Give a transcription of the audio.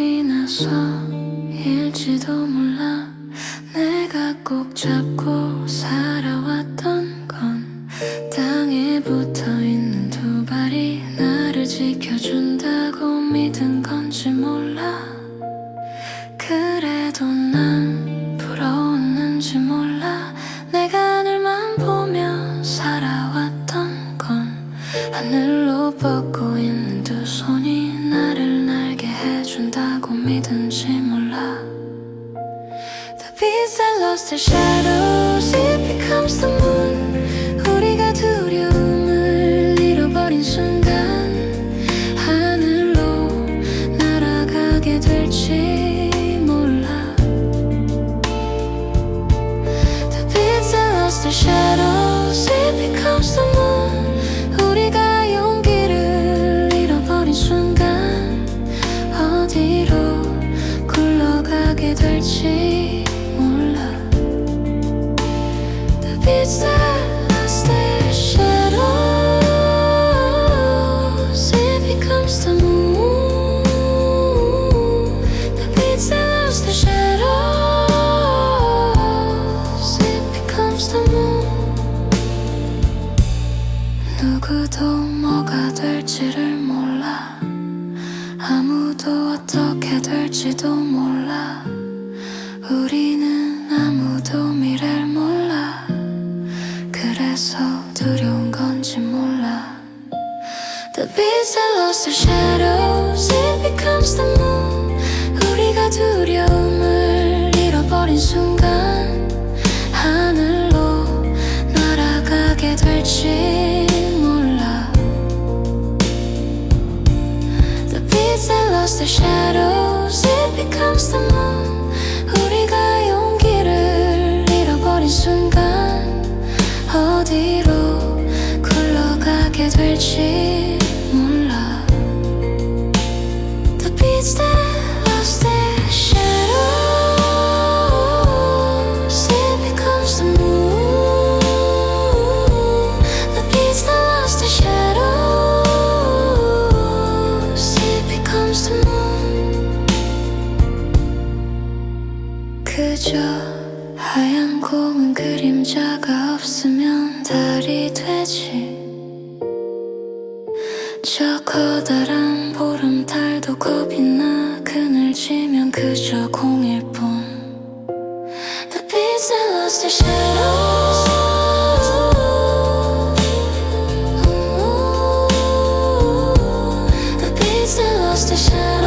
겁이 나서 일지도 몰라. 내가 꼭 잡고 살아왔던 건 땅에 붙어 있는 두 발이 나를 지켜준다고 믿은 건지 몰라. 그래도 난 부러웠는지 몰라. 내가 하늘만 보며 살아왔던 건 하늘로 뻗 믿은지 몰라 The beats that lost their shadows 굴러가게 될지 몰라 The beats that lost their shadows It becomes the moon The beats that lost their shadows It becomes the moon 누구도 뭐가 될지를 몰라 아무도 어떻게 될지도 몰라 우리는 아무도 미래를 몰라 그래서 두려운 건지 몰라 The beats that lost their shadows It becomes the moon Beats that lost their shadows It becomes the moon 우리가 용기를 잃어버린 순간 어디로 굴러가게 될지 그저 하얀 공은 그림자가 없으면 달이 되지 저 커다란 보름달도 겁이 나 그늘 지면 그저 공일 뿐 The beats that lost their shadows shadows